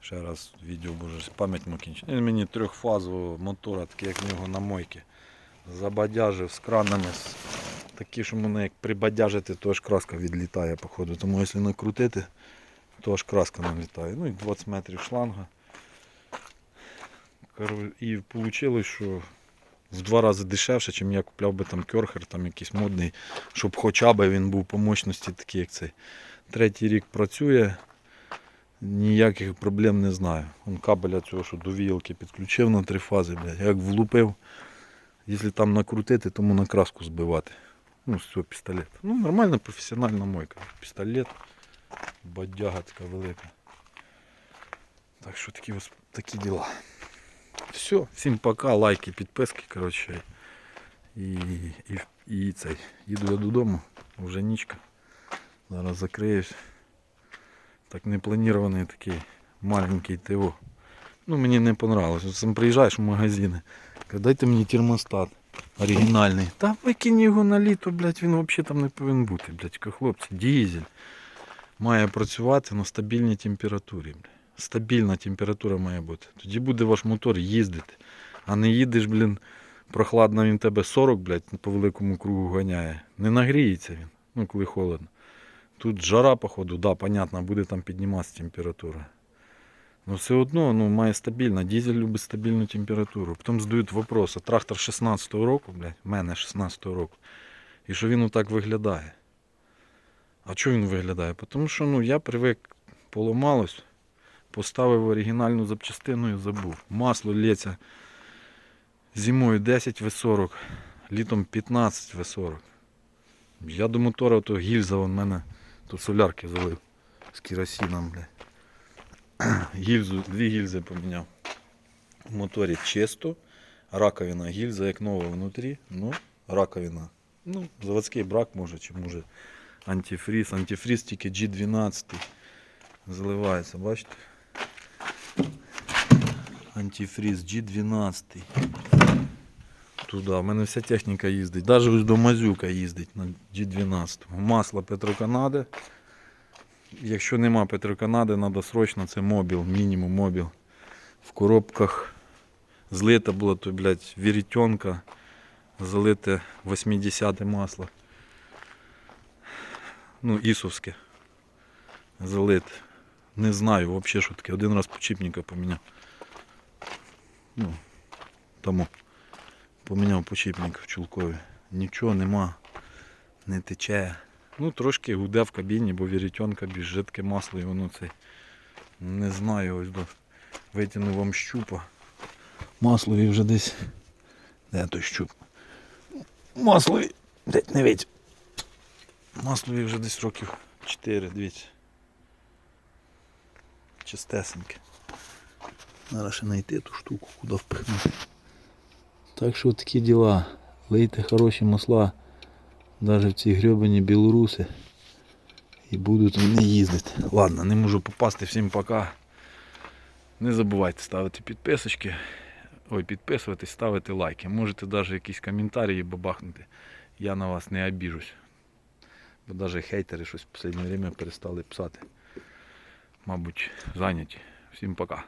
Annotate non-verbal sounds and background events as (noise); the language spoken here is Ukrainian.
Ще раз відео боже, пам'ять мокінчить. Він мені трьохфазового мотора, такий як в нього на мойці. Забадяжив з кранами. Такі, що мене як прибадяжити, то аж краска відлітає, походу. Тому якщо накрутити, то аж краска налітає. Ну і 20 метрів шланга. І вийшло, що в два рази дешевше, ніж я купляв би там керхер, там якийсь модний, щоб хоча б він був по мощності такий, як цей. Третій рік працює, ніяких проблем не знаю. Он кабеля цього, що до віялки підключив на три фази, блядь, як влупив. Якщо там накрутити, тому на краску збивати. Ну, з цього пістолета. Ну, нормальна професіональна мойка. Пістолет, бадяга така велика. Так що такі, ось такі діла. Все, всім пока, лайки, підписки, коротше. І, і, і цей. Їду я додому, вже нічка. Зараз закриюсь. Так непланірований такий маленький ТО. Ну мені не понравилось. Сам приїжджаєш в магазини. Дайте мені термостат оригінальний. Та викинь його на літо, блядь, він взагалі там не повинен бути, блядь, хлопці, дізель. Має працювати на стабільній температурі. Блядь. Стабільна температура має бути. Тоді буде ваш мотор їздити. А не їдеш, блін, прохладно він тебе 40, блядь, по великому кругу ганяє. Не нагріється він, ну коли холодно. Тут жара, походу, да, понятно, буде там підніматися температура. Но все одно ну, має стабільно. Дизель любить стабільну температуру. Потім задають вопрос, а трактор 16-го року, блядь, в мене 16-го року. І що він отак виглядає. А чого він виглядає? Тому що ну, я привик, поламалось, поставив оригінальну запчастину і забув. Масло лється зимою 10 В40, літом 15 В40. Я до мотора то гільза вон мене тут солярки залив з керосином, бля. (clears throat) Гільзу, дві гільзи поміняв. В моторі чисто, раковина гільза як нова внутрі, ну, раковина. Ну, заводський брак може, чи може антифріз. Антифріз тільки G12 заливається, бачите? Антифріз G12. Туди. У мене вся техніка їздить. Навіть ось до Мазюка їздить на G12. Масло Петроканади. Якщо нема Петроканади, треба срочно це мобіл, мінімум мобіл. В коробках злита була то, блядь, вірітьонка, залите 80 масло. Ну, ісовське. Залите. Не знаю взагалі, що таке. Один раз почіпника поміняв. Ну, тому поміняв почіпник в чулкові. Нічого нема, не тече. Ну, трошки гуде в кабіні, бо вірітьонка більш жидке масло і воно це. Не знаю, ось до витягнув вам щупа. Маслові вже десь. Де той щуп? Маслові. Десь не витяг. Маслові вже десь років 4, дивіться. Чистесеньке. Зараз ще знайти ту штуку, куди впихнути. Так що такі діла. Лийте хороші масла навіть в ці гребані білоруси. І будуть вони їздити. Ладно, не можу попасти. Всім пока. Не забувайте ставити підписочки. Ой, підписуватись, ставити лайки. Можете навіть якісь коментарі бабахнути. Я на вас не обіжусь. Бо навіть хейтери щось в останнє время перестали писати. Мабуть, зайняті. Всім пока.